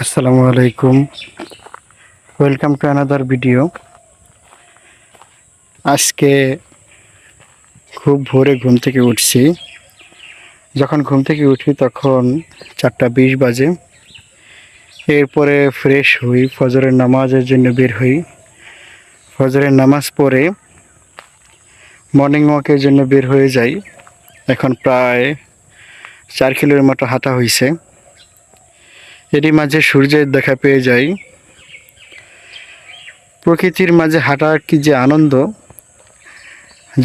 আসসালামু আলাইকুম। Welcome to another video আজকে খুব ভোরে ঘুম থেকে উঠছি। যখন ঘুম থেকে উঠি তখন চারটা বিশ বাজে। এরপরে ফ্রেশ হই, ফজরের নামাজের জন্য বের হই। ফজরের নামাজ পড়ে মর্নিং ওয়াকের জন্য বের হয়ে যাই। এখন প্রায় চার কিলোর মতো হাঁটা হয়েছে এরই মাঝে সূর্যের দেখা পেয়ে যাই। প্রকৃতির মাঝে হাঁটার কি যে আনন্দ,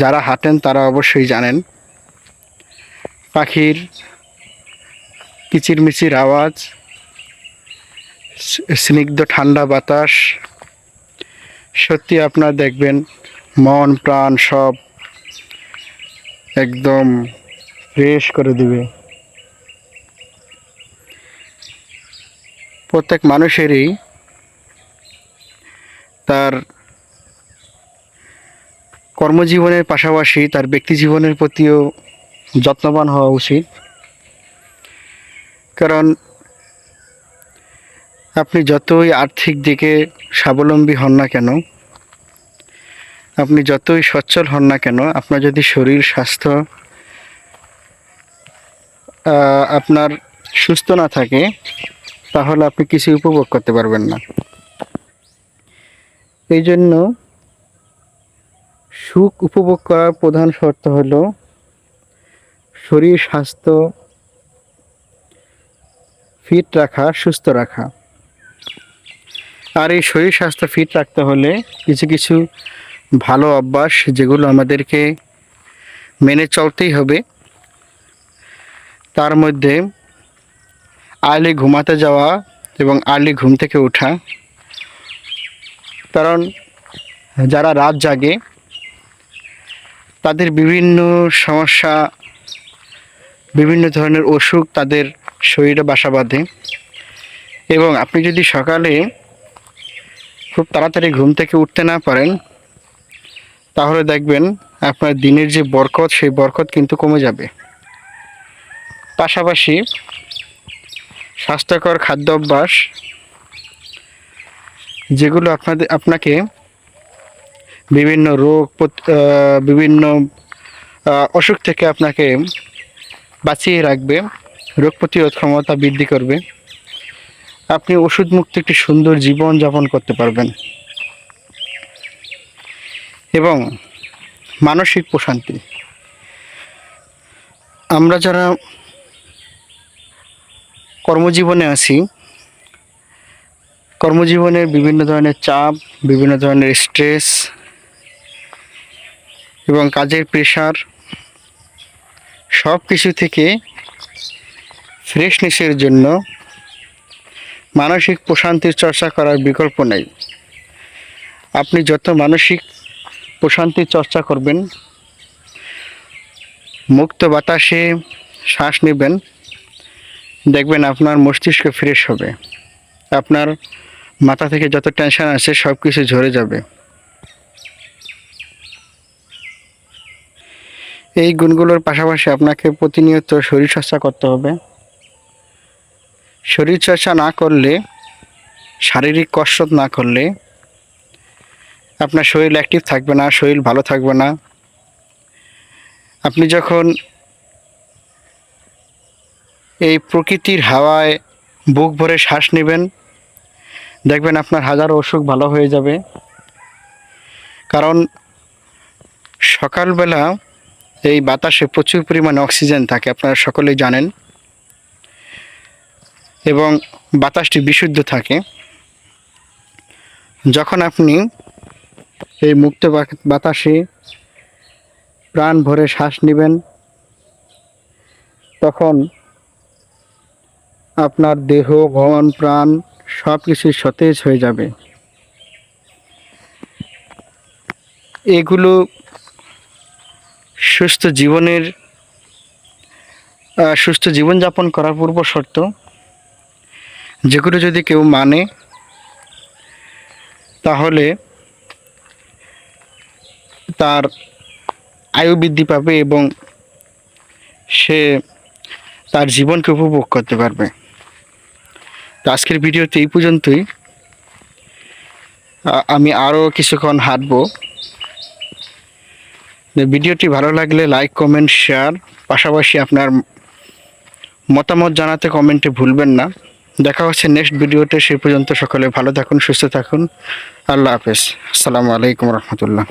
যারা হাঁটেন তারা অবশ্যই জানেন। পাখির কিচিরমিচির আওয়াজ স্নিগ্ধ ঠান্ডা বাতাস, সত্যি আপনার দেখবেন মন, প্রাণ সব একদম ফ্রেশ করে দিবে। প্রত্যেক মানুষেরই তার কর্মজীবনের পাশাপাশি তার ব্যক্তি জীবনের প্রতিও যত্নবান হওয়া উচিত। কারণ আপনি যতই আর্থিক দিকে স্বাবলম্বী হন না কেন, আপনি যতই সচ্ছল হন না কেন, আপনার যদি শরীর, স্বাস্থ্য আপনার সুস্থ না থাকে তাহলে আপনি কিছু উপভোগ করতে পারবেন না। এই জন্য সুখ উপভোগ করার প্রধান শর্ত হল শরীর স্বাস্থ্য ফিট রাখা, সুস্থ রাখা। আর এই শরীর স্বাস্থ্য ফিট রাখতে হলে কিছু কিছু ভালো অভ্যাস যেগুলো আমাদেরকে মেনে চলতেই হবে, তার মধ্যে আর্লি ঘুমাতে যাওয়া এবং আর্লি ঘুম থেকে ওঠা। কারণ যারা রাত জাগে, তাদের বিভিন্ন সমস্যা, বিভিন্ন ধরনের অসুখ তাদের শরীরে বাসা বাঁধে। এবং আপনি যদি সকালে খুব তাড়াতাড়ি ঘুম থেকে উঠতে না পারেন, তাহলে দেখবেন আপনার দিনের যে বরকত, সেই বরকত কিন্তু কমে যাবে। পাশাপাশি স্বাস্থ্যকর খাদ্য অভ্যাস যেগুলো আপনাদের, আপনাকে বিভিন্ন রোগ বিভিন্ন অসুখ থেকে আপনাকে বাঁচিয়ে রাখবে, রোগ প্রতিরোধ ক্ষমতা বৃদ্ধি করবে। আপনি ওষুধ মুক্ত একটি সুন্দর জীবন যাপন করতে পারবেন। এবং মানসিক প্রশান্তি। আমরা যারা কর্মজীবনে আছি কর্মজীবনের বিভিন্ন ধরনের চাপ, বিভিন্ন ধরনের স্ট্রেস এবং কাজের প্রেশার সব কিছু থেকে ফ্রেশনেসের জন্য মানসিক প্রশান্তির চর্চা করার বিকল্প নেই। আপনি যত মানসিক প্রশান্তির চর্চা করবেন, মুক্ত বাতাসে শ্বাস নেবেন দেখবেন আপনার মস্তিষ্ক ফ্রেশ হবে। আপনার মাথা থেকে যত টেনশন আছে সব কিছু ঝরে যাবে। এই গুণগুলোর পাশাপাশি আপনাকে প্রতিনিয়ত শরীর চর্চা করতে হবে। শরীর চর্চা না করলে, শারীরিক কসরত না করলে আপনার শরীর অ্যাক্টিভ থাকবে না, শরীর ভালো থাকবে না। আপনি যখন এই প্রকৃতির হাওয়ায় বুক ভরে শ্বাস নেবেন। দেখবেন আপনার হাজারো অসুখ ভালো হয়ে যাবে। কারণ সকালবেলা এই বাতাসে প্রচুর পরিমাণে অক্সিজেন থাকে, আপনারা সকলেই জানেন। এবং বাতাসটি বিশুদ্ধ থাকে। যখন আপনি এই মুক্ত বাতাসে প্রাণ ভরে শ্বাস নেবেন, তখন আপনার দেহ মন প্রাণ সব কিছু সতেজ হয়ে যাবে। এগুলো সুস্থ জীবনের সুস্থ জীবনযাপন করার পূর্ব শর্ত। যেগুলো যদি কেউ মানে তাহলে তার আয়ু বৃদ্ধি পাবে এবং সে তার জীবনকে উপভোগ করতে পারবে। তো আজকের ভিডিওতে এই পর্যন্তই। আমি আরও কিছুক্ষণ হাঁটবো। ভিডিওটি ভালো লাগলে লাইক কমেন্ট শেয়ার পাশাপাশি আপনার মতামত জানাতে কমেন্টে ভুলবেন না। দেখা হচ্ছে নেক্সট ভিডিওতে সেই পর্যন্ত সকলে ভালো থাকুন, সুস্থ থাকুন। আল্লাহ হাফেজ। আসসালামু আলাইকুম রহমতুল্লাহ।